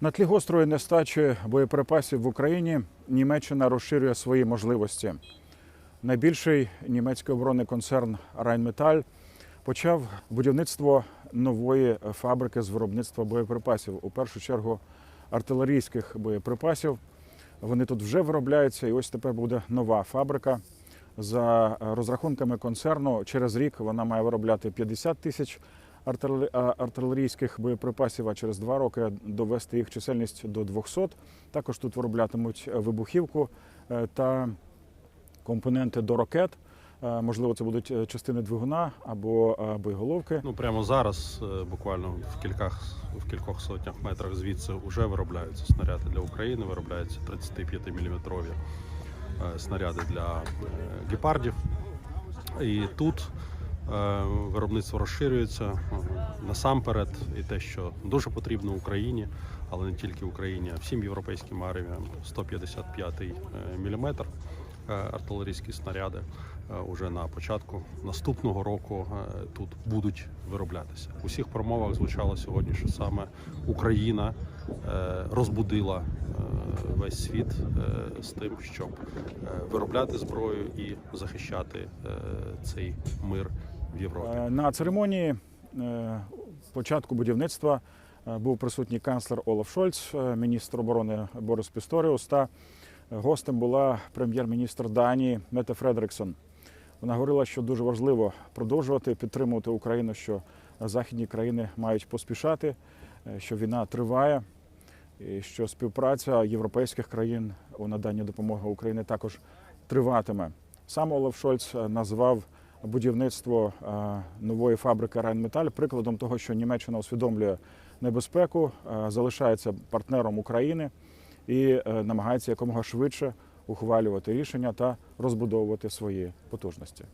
На тлі гострої нестачі боєприпасів в Україні Німеччина розширює свої можливості. Найбільший німецький оборонний концерн Rheinmetall почав будівництво нової фабрики з виробництва боєприпасів. У першу чергу артилерійських боєприпасів. Вони тут вже виробляються, і ось тепер буде нова фабрика. За розрахунками концерну, через рік вона має виробляти 50 тисяч артилерійських боєприпасів, а через два роки довести їх чисельність до 200. Також тут вироблятимуть вибухівку е, та компоненти до ракет. Е, Можливо, це будуть е, частини двигуна або е, боєголовки. Ну прямо зараз, е, буквально в кількох в кількох сотнях метрах звідси вже виробляються снаряди для України, виробляються 35-мм снаряди для е, гепардів. І тут е, виробництво розширюється е, насамперед, і те, що дуже потрібно Україні, але не тільки Україні, а всім європейським арміям 155 мм артилерійські снаряди е, уже на початку наступного року е, тут будуть вироблятися. У всіх промовах звучало сьогодні, що саме Україна е, розбудила е, весь світ е, з тим, щоб е, виробляти зброю і захищати е, цей мир в Європі. Е, На церемонії е, початку будівництва е, був присутній канцлер Олаф Шольц, міністр оборони Борис Пісторіус та гостем була прем'єр-міністр Данії Мете Фредериксон. Вона говорила, що дуже важливо продовжувати підтримувати Україну, що західні країни мають поспішати, що війна триває, і що співпраця європейських країн у наданні допомоги Україні також триватиме. Сам Олаф Шольц назвав будівництво е, нової фабрики Rheinmetall прикладом того, що Німеччина усвідомлює небезпеку, е, залишається партнером України і е, намагається якомога швидше ухвалювати рішення та розбудовувати свої потужності.